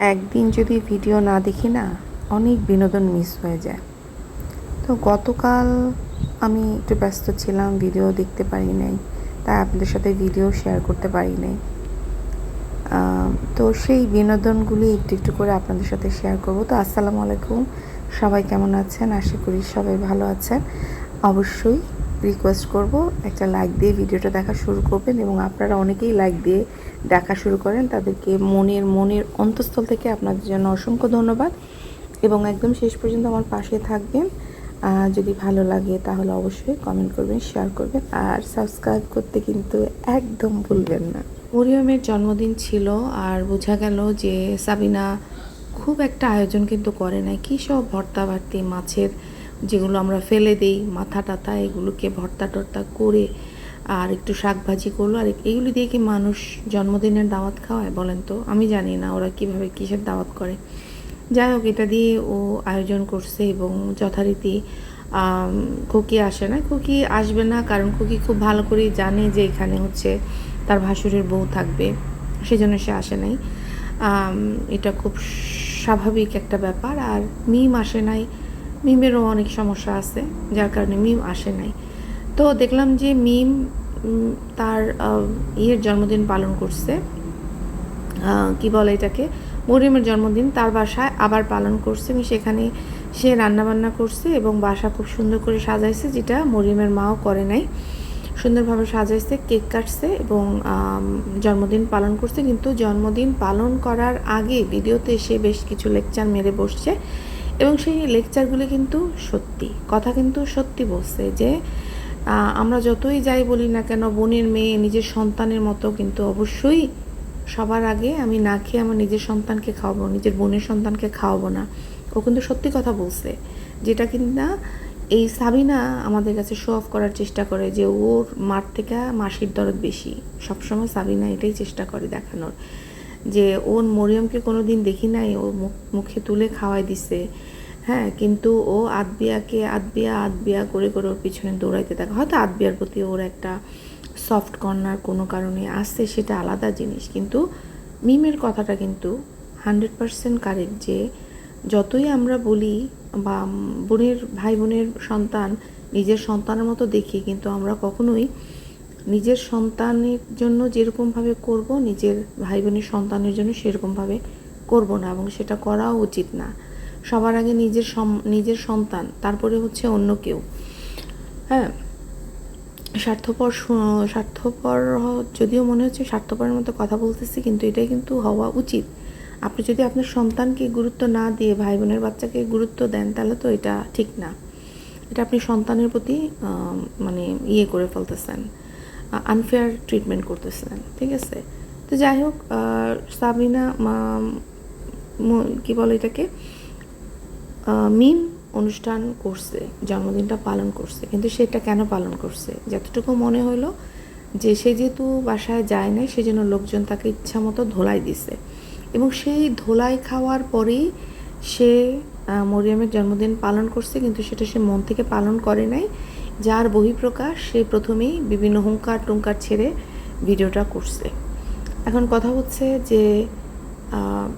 একদিন যদি ভিডিও না দেখি না, অনেক বিনোদন মিস হয়ে যায়। তো গতকাল আমি একটু ব্যস্ত ছিলাম ভিডিও দেখতে পারি নাই, তাই আপনাদের সাথে ভিডিও শেয়ার করতে পারি নাই। তো সেই বিনোদনগুলি একটু একটু করে আপনাদের সাথে শেয়ার করব। তো আসসালামু আলাইকুম, সবাই কেমন আছেন? আশা করি সবাই ভালো আছেন। অবশ্যই রিকোয়েস্ট করব, একটা লাইক দিয়ে ভিডিওটা দেখা শুরু করবেন এবং আপনারা অনেকেই লাইক দিয়ে দেখা শুরু করেন, তাদেরকে মনের মনের অন্তঃস্থল থেকে আপনাদের জন্য অসংখ্য ধন্যবাদ। এবং একদম শেষ পর্যন্ত আমার পাশে থাকবেন। যদি ভালো লাগে তাহলে অবশ্যই কমেন্ট করবেন শেয়ার করবেন। আর সাবস্ক্রাইব করতে কিন্তু একদম ভুলবেন না। মরিয়মের জন্মদিন ছিল আর বোঝা গেল যে সাবিনা খুব একটা আয়োজন কিন্তু করে না কী সব ভর্তা ভর্তি মাছের যেগুলো আমরা ফেলে দেই, মাথা টাথা, এগুলোকে ভর্তা টর্তা করে আর একটু শাক ভাজি করল। আর এইগুলি দিয়ে কি মানুষ জন্মদিনের দাওয়াত খাওয়ায় বলেন তো? আমি জানি না ওরা কীভাবে কিসের দাওয়াত করে। যাই হোক, এটা দিয়ে ও আয়োজন করছে এবং যথারীতি খুকি আসে না। খুকি আসবে না, কারণ খুকি খুব ভালো করেই জানে যে এখানে হচ্ছে তার ভাসুরের বউ থাকবে। সেজন্য সে আসে নাই। এটা খুব স্বাভাবিক একটা ব্যাপার। আর মিম আসে নাই। মিমেরও অনেক সমস্যা আছে, যার কারণে মিম আসে নাই। তো দেখলাম যে মিম তার ইয়ের জন্মদিন পালন করছে। কি বলে এটাকে? মরিমের জন্মদিন তার বাসায় আবার পালন করছে এবং সেখানে সে রান্নাবান্না করছে এবং বাসা খুব সুন্দর করে সাজাইছে যেটা মরিমের মাও করে নাই। সুন্দরভাবে সাজাইছে, কেক কাটছে এবং জন্মদিন পালন করছে। কিন্তু জন্মদিন পালন করার আগে ভিডিওতে সে বেশ কিছু লেকচার মেরে বসছে এবং সেই লেকচারগুলি কিন্তু সত্যি, কথা কিন্তু সত্যি বলছে যে আমরা যতই যাই বলি না কেন, বোনের মেয়ে নিজের সন্তানের মতো, কিন্তু অবশ্যই সবার আগে আমি না খেয়ে আমার নিজের সন্তানকে খাওয়াবো, নিজের বোনের সন্তানকে খাওয়াবো না। ও কিন্তু সত্যি কথা বলছে, যেটা কিনা এই সাবিনা আমাদের কাছে শো অফ করার চেষ্টা করে যে ওর মার থেকে মাসির দরদ বেশি। সবসময় সাবিনা এটাই চেষ্টা করে দেখানোর, যে ওর মরিয়মকে কোনো দিন দেখি নাই, ও মুখ- তুলে খাওয়াই দিছে। হ্যাঁ কিন্তু ও আদবিয়াকে, আদবিয়া আদবিয়া করে করে ওর পিছনে দৌড়াইতে থাকে। হয়তো আদবিয়ার প্রতি ওর একটা সফট কর্নার কোনো কারণে আসছে, সেটা আলাদা জিনিস। কিন্তু মিমের কথাটা কিন্তু হান্ড্রেড পারসেন্ট কারেক্ট যে যতই আমরা বলি বা বোনের ভাই বোনের সন্তান নিজের সন্তানের মতো দেখি, কিন্তু আমরা কখনোই নিজের সন্তানের জন্য যেরকমভাবে করব, নিজের ভাই বোনের সন্তানের জন্য সেরকমভাবে করব না এবং সেটা করাও উচিত না। সবার আগে নিজের নিজের সন্তান, তারপরে হচ্ছে অন্য কেউ। হ্যাঁ? স্বার্থপর স্বার্থপর যদিও মনে হচ্ছে স্বার্থপরের মতো কথা বলতেছি, কিন্তু এটাই কিন্তু হওয়া উচিত। আপনি যদি আপনার সন্তানকে গুরুত্ব না দিয়ে ভাই বোনের বাচ্চাকে গুরুত্ব দেন, তাহলে তো এটা ঠিক না। এটা আপনি সন্তানের প্রতি মানে ইয়ে করে ফেলতেছেন আনফেয়ার ট্রিটমেন্ট করতেছেন, ঠিক আছে? তো যাই হোক সাবিনা কি বলে এটাকে? মিম অনুষ্ঠান করছে, জন্মদিনটা পালন করছে, কিন্তু সেটা কেন পালন করছে? যতটুকু মনে হলো যে সে যেহেতু বাসায় যায় নাই, সেজন্য লোকজন তাকে ইচ্ছা মতো ধোলাই দিছে। এবং সেই ধোলাই খাওয়ার পরেই সে মরিয়ামের জন্মদিন পালন করছে, কিন্তু সেটা সে মন থেকে পালন করে নাই, যার বহিঃপ্রকাশ সে প্রথমেই বিভিন্ন হুঙ্কার টুঙ্কার ছেড়ে ভিডিওটা করছে। এখন কথা হচ্ছে যে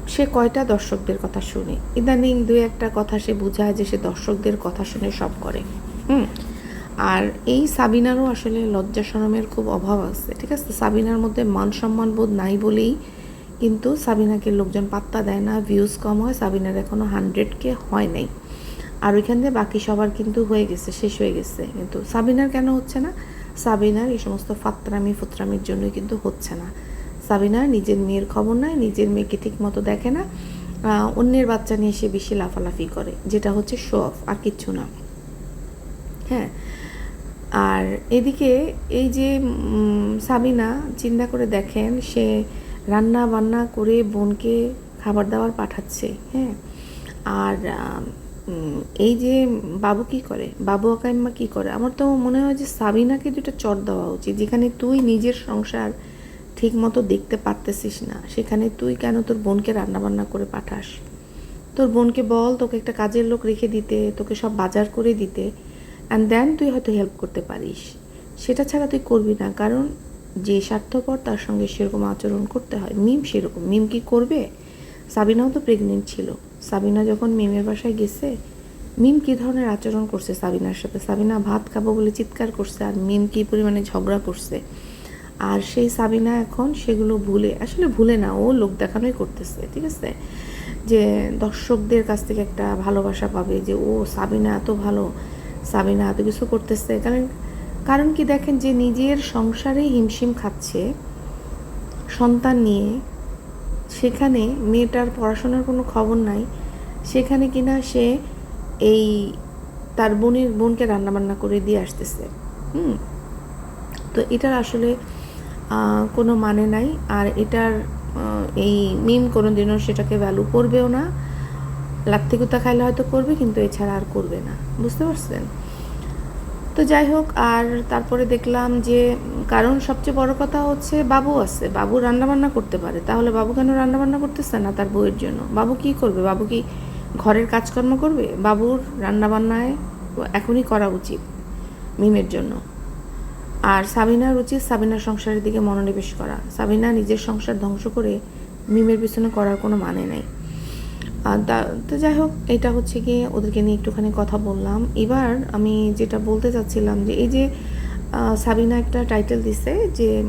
সে কয়টা দর্শকদের কথা শুনে? ইদানিং দু একটা কথা সে বোঝায় যে সে দর্শকদের কথা শুনে সব করে। হুম? আর এই সাবিনারও আসলে লজ্জা শরমের খুব অভাব আছে, ঠিক আছে? সাবিনার মধ্যে মান সম্মান বোধ নাই বলেই কিন্তু সাবিনাকে লোকজন পাত্তা দেয় না ভিউজ কম হয়, সাবিনার এখনও হান্ড্রেডকে হয় নাই। আর ওইখান দিয়ে বাকি সবার কিন্তু হয়ে গেছে, শেষ হয়ে গেছে। কিন্তু সাবিনার কেন হচ্ছে না? সাবিনার এই সমস্ত ফাত্রামি ফুত্রামির জন্য কিন্তু হচ্ছে না। সাবিনা নিজের মেয়ের খবর নাই, নিজের মেয়েকে ঠিক মতো দেখে না অন্যের বাচ্চা নিয়ে সে বেশি লাফালাফি করে, যেটা হচ্ছে শো অফ আর কিচ্ছু না। হ্যাঁ আর এদিকে এই যে সাবিনা চিন্তা করে দেখেন, সে রান্না বান্না করে বোনকে খাবার দাবার পাঠাচ্ছে হ্যাঁ আর এই যে বাবু কি করে, বাবু আকাইম্মা কি করে, আমার তো মনে হয় যে সাবিনাকে দুটো চট দেওয়া উচিত, যেখানে তুই নিজের সংসার ঠিক মতো দেখতে পারতেছিস না। সেখানে তুই কেন তোর বোনকে রান্না বান্না করে পাঠাস? তোর বোনকে বল, তোকে একটা কাজের লোক রেখে দিতে, তোকে সব বাজার করে দিতে অ্যান্ড দেন তুই হয়তো হেল্প করতে পারিস। সেটা ছাড়া তুই করবি না, কারণ যে স্বার্থপর তার সঙ্গে সেরকম আচরণ করতে হয়। মিম সেরকম। মিম কি করবে? সাবিনাও তো প্রেগনেন্ট ছিল। সাবিনা যখন মিমের বাসায় গেছে, মিম কী ধরনের আচরণ করছে সাবিনার সাথে? সাবিনা ভাত খাব বলে চিৎকার করছে, আর মিম কী পরিমাণে ঝগড়া করছে? আর সেই সাবিনা এখন সেগুলো ভুলে, আসলে ভুলে না, ও লোক দেখানোই করতেছে, ঠিক আছে? যে দর্শকদের কাছ থেকে একটা ভালোবাসা পাবে, যে ও সাবিনা এত ভালো, সাবিনা এত কিছু করতেছে। কারণ কারণ কি দেখেন যে নিজের সংসারে হিমশিম খাচ্ছে, সন্তান নিয়ে, সেখানে মেয়েটার পড়াশোনার কোনো খবর নাই, সেখানে কিনা সে এই তার বোনের, বোনকে রান্নাবান্না করে দিয়ে আসতেছে, হুম? তো এটার আসলে কোনো মানে নাই। আর এটার এই মিম কোনো দিনও সেটাকে ভ্যালু করবেও না। লাত্তিকুতা খাইলে হয়তো করবে, কিন্তু এছাড়া আর করবে না। বুঝতে পারছেন? তো যাই হোক, আর তারপরে দেখলাম যে, কারণ সবচেয়ে বড় কথা হচ্ছে বাবু আছে। বাবু রান্নাবান্না করতে পারে। তাহলে বাবু কেন রান্নাবান্না করতেছে না তার বউয়ের জন্য? বাবু কি করবে? বাবু কি ঘরের কাজকর্ম করবে? বাবুর রান্নাবান্নায় এখনই করা উচিত মিমের জন্য। আর সাবিনার উচিত সাবিনার সংসারের দিকে মনোনিবেশ করা। সাবিনা নিজের সংসার ধ্বংস করে মিমের পিছনে করার কোনো মানে নাই। তা- যাই হোক, এটা হচ্ছে গিয়ে ওদেরকে নিয়ে একটুখানি কথা বললাম। এবার আমি যেটা বলতে চাচ্ছিলাম যে, এই যে সাবিনা একটা টাইটেল দিছে যে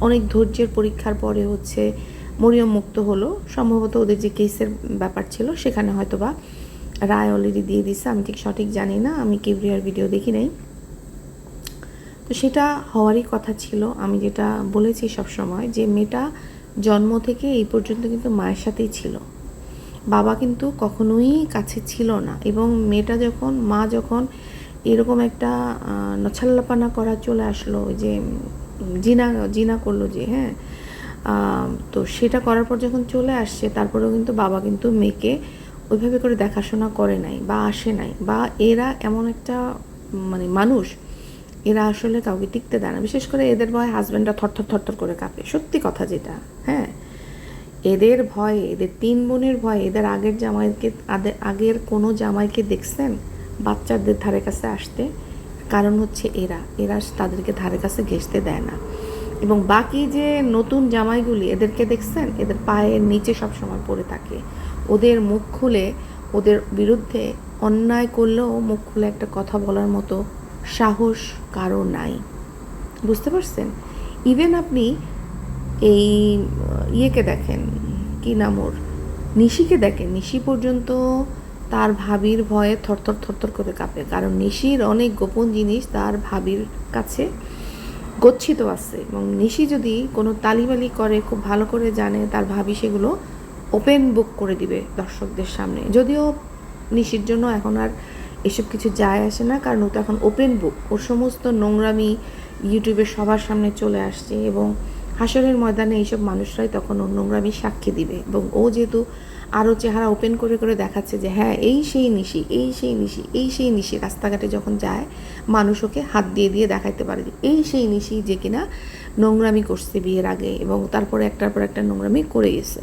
অনেক ধৈর্যের পরীক্ষার পরে হচ্ছে মরিয়ম মুক্ত হলো। সম্ভবত ওদের যে কেসের ব্যাপার ছিল, সেখানে হয়তো বা রায় অলরেডি দিয়ে দিছে। আমি ঠিক সঠিক জানি না, আমি কিবরিয়ার ভিডিও দেখি নাই। তো সেটা হওয়ারই কথা ছিল। আমি যেটা বলেছি সব সময় যে মেয়েটা জন্ম থেকে এই পর্যন্ত কিন্তু মায়ের সাথেই ছিল। বাবা কিন্তু কখনোই কাছে ছিল না এবং মেয়েটা যখন, মা যখন এরকম একটা নছাল্লাপানা করা চলে আসলো যে, জিনা জিনা করল যে হ্যাঁ তো সেটা করার পর যখন চলে আসছে, তারপরেও কিন্তু বাবা কিন্তু মেয়েকে ওইভাবে করে দেখাশোনা করে নাই বা আসে নাই বা এরা এমন একটা মানে মানুষ এরা আসলে কাউকে টিকতে দেয় না। বিশেষ করে এদের ভয় হাজব্যান্ডরা থরথর থরথর করে কাঁপে। সত্যি কথা যেটা হ্যাঁ? এদের ভয়ে, এদের তিন বোনের ভয়ে, এদের আগের জামাইকে আগের কোনো জামাইকে দেখছেন বাচ্চাদের ধারে কাছে আসতে? কারণ হচ্ছে এরা এরা তাদেরকে ধারে কাছে ঘেসতে দেয় না। এবং বাকি যে নতুন জামাইগুলি এদেরকে দেখছেন, এদের পায়ের নিচে সব সময় পড়ে থাকে। ওদের মুখ খুলে, ওদের বিরুদ্ধে অন্যায় করলেও মুখ খুলে একটা কথা বলার মতো সাহস কারও নাই। বুঝতে পারছেন? ইভেন আপনি এই ইয়েকে দেখেন, কি নাম ওর? নিশিকে দেখেন। নিশি পর্যন্ত তার ভাবির ভয়ে থরথর থরথর করে কাঁপে। কারণ নিশির অনেক গোপন জিনিস তার ভাবির কাছে গচ্ছিত আছে। এবং নিশি যদি কোনো তালিবালি করে, খুব ভালো করে জানে, তার ভাবি সেগুলো ওপেন বুক করে দিবে দর্শকদের সামনে। যদিও নিশির জন্য এখন আর এসব কিছু যায় আসে না, কারণ ও তো এখন ওপেন বুক ওর সমস্ত নোংরামি ইউটিউবে সবার সামনে চলে আসছে এবং হাসরের ময়দানে এইসব মানুষরাই তখন ওর নোংরামি সাক্ষী দিবে। এবং ও যেহেতু আরও চেহারা ওপেন করে করে দেখাচ্ছে যে হ্যাঁ এই সেই নিশি, এই সেই নিশি, এই সেই নিশি রাস্তাঘাটে যখন যায়, মানুষ ওকে হাত দিয়ে দিয়ে দেখাইতে পারে যে, এই সেই নিশি যে কিনা নোংরামি করছে বিয়ের আগে এবং তারপরে একটার পর একটা নোংরামি করে গেছে।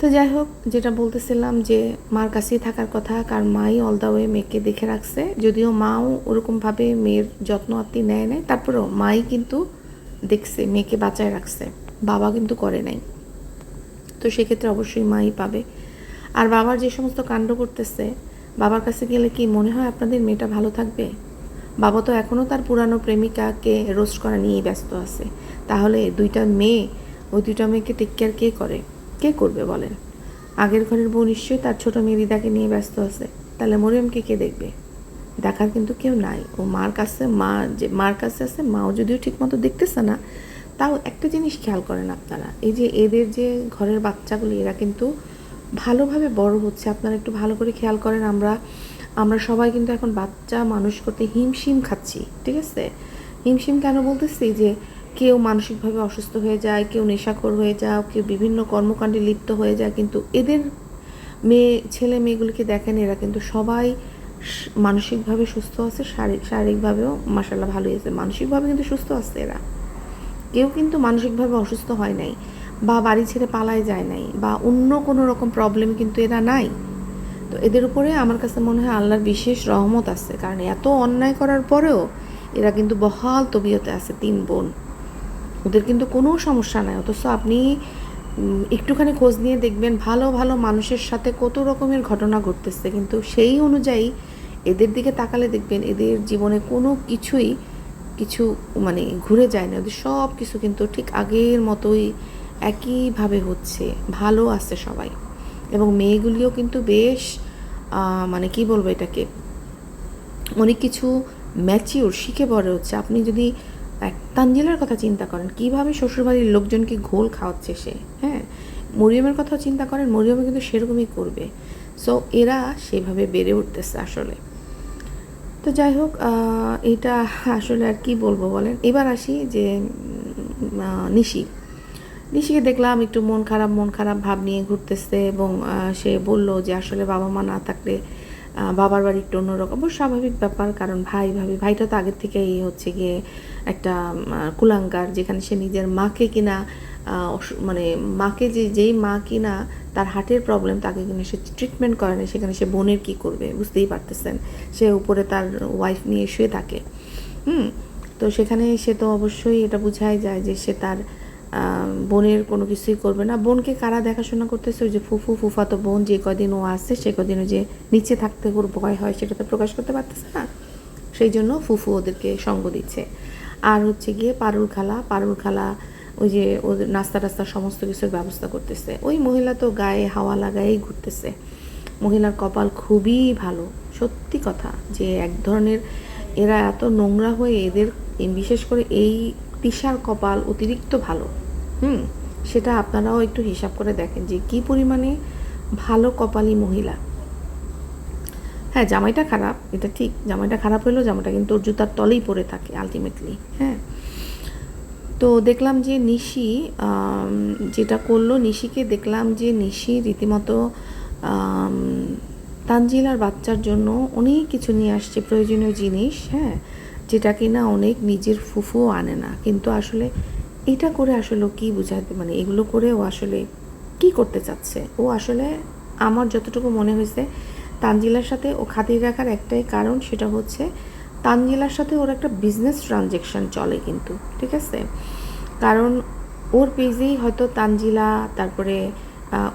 তো যাই হোক, যেটা বলতেছিলাম যে মার কাছেই থাকার কথা, কার মাই অল দ্য ওয়ে মেয়েকে দেখে রাখছে। যদিও মাও ওরকমভাবে মেয়ের যত্ন আত্মি নেয় নাই, তারপরেও মাই কিন্তু দেখছে, মেয়েকে বাঁচায় রাখছে, বাবা কিন্তু করে নাই। তো সেক্ষেত্রে অবশ্যই মাই পাবে। আর বাবার যে সমস্ত কাণ্ড করতেছে, বাবার কাছে গেলে কি মনে হয় আপনাদের মেয়েটা ভালো থাকবে? বাবা তো এখনও তার পুরানো প্রেমিকাকে রোস্ট করা নিয়েই ব্যস্ত আছে। তাহলে দুইটা মেয়ে, ওই দুইটা মেয়েকে টেক কেয়ার কে করে? কে করবে বলেন? আগের ঘরের বউ নিশ্চয়ই তার ছোট মেয়ে রিদাকে নিয়ে ব্যস্ত আছে। তাহলে মরিয়মকে কে দেখবে? দেখার কিন্তু কেউ নাই। ও মার কাছে, মা যে, মার কাছে আছে, মাও যদিও ঠিকমতো দেখতেছে না, তাও একটা জিনিস খেয়াল করেন আপনারা। এই যে এদের যে ঘরের বাচ্চাগুলি, এরা কিন্তু ভালোভাবে বড় হচ্ছে। আপনারা একটু ভালো করে খেয়াল করেন, আমরা আমরা সবাই কিন্তু এখন বাচ্চা মানুষ করতে হিমশিম খাচ্ছি, ঠিক আছে? হিমশিম কেন বলতেছি যে কেউ মানসিকভাবে অসুস্থ হয়ে যায়, কেউ নেশাখোর হয়ে যায়, কেউ বিভিন্ন কর্মকাণ্ডে লিপ্ত হয়ে যায়, কিন্তু এদের মেয়ে, ছেলে মেয়েগুলিকে দেখেন, এরা কিন্তু সবাই মানসিকভাবে সুস্থ আছে শারীরিক শারীরিকভাবেও মাসাল্লাহ ভালোই আছে, মানসিকভাবে কিন্তু সুস্থ আছে এরা। কেউ কিন্তু মানসিকভাবে অসুস্থ হয় নাই বা বাড়ি ছেড়ে পালায় যায় নাই বা অন্য কোনো রকম প্রবলেম কিন্তু এরা নাই। তো এদের উপরে আমার কাছে মনে হয় আল্লাহর বিশেষ রহমত আছে, কারণ এত অন্যায় করার পরেও এরা কিন্তু বহাল তবিয়তে আছে, তিন বোন। ওদের কিন্তু কোনো সমস্যা নাই। অথচ আপনি একটুখানি খোঁজ নিয়ে দেখবেন ভালো ভালো মানুষের সাথে কত রকমের ঘটনা ঘটতেছে। কিন্তু সেই অনুযায়ী এদের দিকে তাকালে দেখবেন এদের জীবনে কোনো কিছুই কিছু মানে ঘুরে যায় না। ওদের সব কিছু কিন্তু ঠিক আগের মতোই একইভাবে হচ্ছে। ভালো আছে সবাই। এবং মেয়েগুলিও কিন্তু বেশ মানে কি বলব এটাকে? অনেক কিছু ম্যাচিওর শিখে বড় হচ্ছে। আপনি যদি তানজিলার কথা চিন্তা করেন। কীভাবে শ্বশুরবাড়ির লোকজনকে ঘোল খাওয়াচ্ছে সে? হ্যাঁ মরিয়মের কথাও চিন্তা করেন, মরিয়মও কিন্তু সেরকমই করবে। সো এরা সেভাবে বেড়ে উঠতেছে আসলে। তো যাই হোক এটা আসলে আর কি বলব বলেন? এবার আসি যে নিশি। নিশিকে দেখলাম একটু মন খারাপ মন খারাপ ভাব নিয়ে ঘুরতেছে এবং সে বলল যে, আসলে বাবা মা না থাকলে বাবার বাড়ি একটু অন্যরকম। স্বাভাবিক ব্যাপার, কারণ ভাই, ভাবি, ভাইটা তো আগের থেকেই হচ্ছে গিয়ে একটা কুলাঙ্গার, যেখানে সে নিজের মাকে কিনা মানে মাকে যে, যেই মা কিনা তার হার্টের প্রবলেম তাকে কিনা সে ট্রিটমেন্ট করে না সেখানে সে বোনের কি করবে, বুঝতেই পারতেছেন। সে উপরে তার ওয়াইফ নিয়ে শুয়ে থাকে। হুম, তো সেখানে সে তো অবশ্যই এটা বোঝাই যায় যে সে তার বোনের কোনো কিছুই করবে না। বোনকে কারা দেখাশোনা করতেছে? ওই যে ফুফু, ফুফাতো বোন যে কদিন ও আসছে সে কদিন যে নিচে থাকতে ওর ভয় হয়, সেটা তো প্রকাশ করতে পারতেছে না। সেই জন্য ফুফু ওদেরকে সঙ্গ দিচ্ছে। আর হচ্ছে গিয়ে পারুল খালা পারুল খালা ওই যে ওদের নাস্তা টাস্তা সমস্ত কিছুর ব্যবস্থা করতেছে। ওই মহিলা তো গায়ে হাওয়া লাগায়েই ঘুরতেছে। মহিলার কপাল খুবই ভালো। সত্যি কথা যে এক ধরনের এরা এত নোংরা হয়ে এদের, বিশেষ করে এই তিশার কপাল, অতিরিক্ত ভালো। হুম, সেটা আপনারাও একটু হিসাব করে দেখেন যে কি পরিমাণে ভালো কপালি মহিলা। হ্যাঁ জামাইটা খারাপ, এটা ঠিক। জামাইটা খারাপ হলেও জামাইটা কিন্তু ওর জুতার তলেই পড়ে থাকে আলটিমেটলি হ্যাঁ। তো দেখলাম যে নিশি যেটা করল, নিশিকে দেখলাম যে নিশি রীতিমতো তানজিলার বাচ্চার জন্য অনেক কিছু নিয়ে আসছে, প্রয়োজনীয় জিনিস হ্যাঁ। যেটা কিনা অনেক নিজের ফুফুও আনে না। কিন্তু আসলে এটা করে আসলে কী বুঝাতে মানে এগুলো করে ও আসলে কি করতে চাচ্ছে? ও আসলে আমার যতটুকু মনে হয়েছে, তানজিলার সাথে ও খাতির রাখার একটাই কারণ সেটা হচ্ছে তানজিলার সাথে ওর একটা বিজনেস ট্রানজেকশন চলে কিন্তু, ঠিক আছে? কারণ ওর পেজেই হয়তো তানজিলা, তারপরে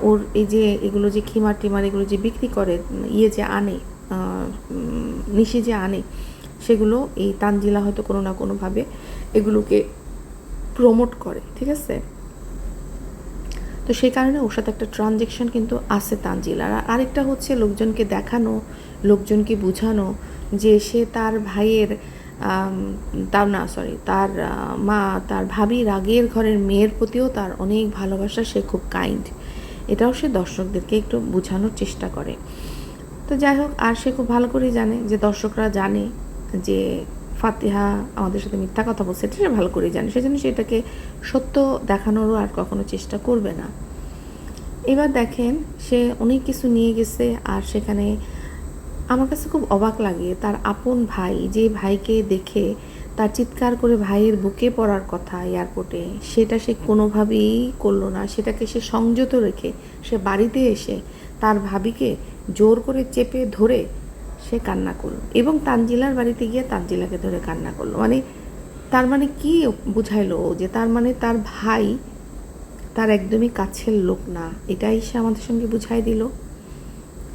ওর এই যে এগুলো যে খিমার টিমার এগুলো যে বিক্রি করে ইয়ে যে আনে নিশি যে আনে সেগুলো এই তানজিলা হয়তো কোনো না কোনোভাবে এগুলোকে প্রমোট করে, ঠিক আছে? তো সেই কারণে ওর সাথে একটা ট্রানজেকশন কিন্তু আছে তানজিলার। আর আরেকটা হচ্ছে লোকজনকে দেখানো, লোকজনকে বোঝানো যে সে তার ভাইয়ের তার না সরি তার মা, তার ভাবি রাগের ঘরের মেয়ের প্রতিও তার অনেক ভালোবাসা, সে খুব কাইন্ড এটাও সে দর্শকদেরকে একটু বোঝানোর চেষ্টা করে। তো যাই হোক, আর সে খুব ভালো করেই জানে যে দর্শকরা জানে যে ফাতিহা আমাদের সাথে মিথ্যা কথা বলছে, এটা ভালো করেই জানে। সেজন্য সে এটাকে সত্য দেখানোরও আর কখনো চেষ্টা করবে না। এবার দেখেন, সে অনেক কিছু নিয়ে গেছে আর সেখানে আমার কাছে খুব অবাক লাগে তার আপন ভাই, যে ভাইকে দেখে তার চিৎকার করে ভাইয়ের বুকে পড়ার কথা এয়ারপোর্টে, সেটা সে কোনোভাবেই করল না। সেটাকে সে সংযত রেখে সে বাড়িতে এসে তার ভাবিকে জোর করে চেপে ধরে সে কান্না করল। এবং তানজিলার বাড়িতে গিয়ে তানজিলাকে ধরে কান্না করল। মানে তার মানে কি বুঝাইলো যে তার মানে তার ভাই তার একদমই কাছের লোক না। এটাই সে আমাদের সঙ্গে বুঝাই দিল।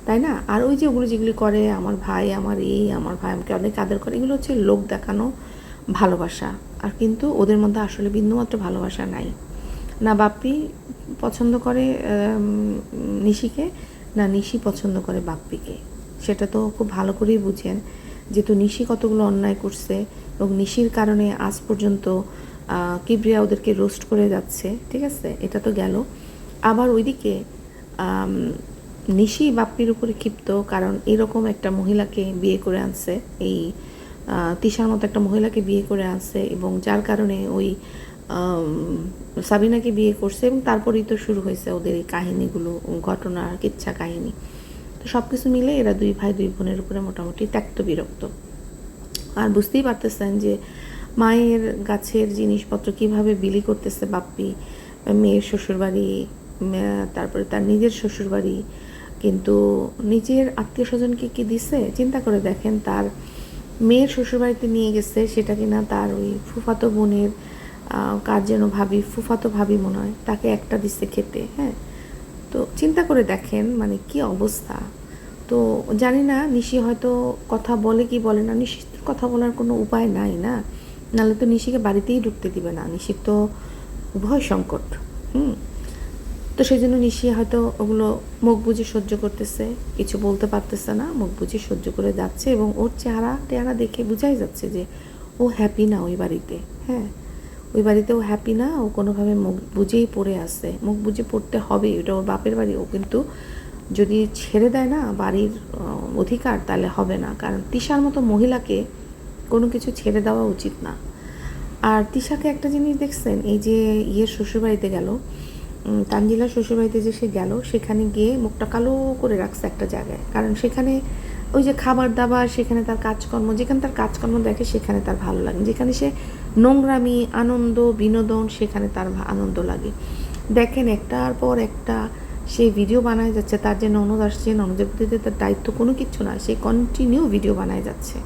তাই না? আর ওই যে ওগুলো যেগুলি করে, আমার ভাই, আমার এই, আমার ভাই, আমাকে অনেক আদর করে। এগুলো হচ্ছে লোক দেখানো ভালোবাসা। আর কিন্তু ওদের মধ্যে আসলে বিন্দুমাত্র ভালোবাসা নাই। না বাপ্পি পছন্দ করে নিশিকে, না নিশি পছন্দ করে বাপ্পিকে। সেটা তো খুব ভালো করেই বুঝেন, যেহেতু নিশি কতগুলো অন্যায় করছে এবং নিশির কারণে আজ পর্যন্ত কিবরিয়া ওদেরকে রোস্ট করে যাচ্ছে, ঠিক আছে? এটা তো গেল। আবার ওইদিকে নিশি বাপ্পির উপরে ক্ষিপ্ত কারণ এরকম একটা মহিলাকে বিয়ে করে আনছে, এই তিশার মতো একটা মহিলাকে বিয়ে করে আনছে এবং যার কারণে ওই সাবিনাকে বিয়ে করছে এবং তারপরেই তো শুরু হয়েছে ওদের এই কাহিনীগুলো, ঘটনার কিচ্ছা কাহিনী। তো সব কিছু মিলে এরা দুই ভাই, দুই বোনের উপরে মোটামুটি ত্যক্ত বিরক্ত। আর বুঝতেই পারতেছেন যে মায়ের গাছের জিনিসপত্র কীভাবে বিলি করতেছে বাপ্পি, মেয়ের শ্বশুরবাড়ি তারপরে তার নিজের শ্বশুরবাড়ি, কিন্তু নিজের আত্মীয় স্বজনকে কি দিছে? চিন্তা করে দেখেন, তার মেয়ের শ্বশুরবাড়িতে নিয়ে গেছে, সেটা কিনা তার ওই ফুফাতো বোনের কার যেন ভাবি, ফুফাতো ভাবি মনে হয়, তাকে একটা দিচ্ছে খেতে হ্যাঁ? তো চিন্তা করে দেখেন মানে কি অবস্থা? তো জানি না, নিশি হয়তো কথা বলে কি বলে না, নিশির তো কথা বলার কোনো উপায় নাই না? নাহলে তো নিশিকে বাড়িতেই ঢুকতে দিবে না, নিশির তো উভয় সংকট, হুম? তো সেই জন্য নিশি হয়তো ওগুলো মুখ বুঝে সহ্য করতেছে, কিছু বলতে পারতেছে না, মুখ বুঝে সহ্য করে যাচ্ছে এবং ওর চেহারা টেহারা দেখে বোঝাই যাচ্ছে যে ও হ্যাপি না ওই বাড়িতে হ্যাঁ? ওই বাড়িতে ও হ্যাপি না ও কোনোভাবে মুখ বুঝেই পড়ে আসছে মুখ বুঝে পড়তে হবে ওটা ওর বাপের বাড়ি ও কিন্তু যদি ছেড়ে দেয় না বাড়ির অধিকার তাহলে হবে না। কারণ তিশার মতো মহিলাকে কোনো কিছু ছেড়ে দেওয়া উচিত না। আর তিশাকে একটা জিনিস দেখছেন এই যে ইয়ের শ্বশুরবাড়িতে গেল উম, তানজিলার শ্বশুরবাড়িতে যে সে গেল সেখানে গিয়ে মুখটা কালো করে রাখছে একটা জায়গায়। কারণ সেখানে ওই যে খাবার দাবার সেখানে তার কাজকর্ম যেখানে তার কাজকর্ম দেখে সেখানে তার ভালো লাগে। যেখানে সে নোংরামি, আনন্দ, বিনোদন, সেখানে তার আনন্দ লাগে। দেখেন, একটার পর একটা সে ভিডিও বানায় যাচ্ছে, তার যে ননদ আসছে, ননদের প্রতি তার দায়িত্ব কোনো কিছু না, সে কন্টিনিউ ভিডিও বানায় যাচ্ছে।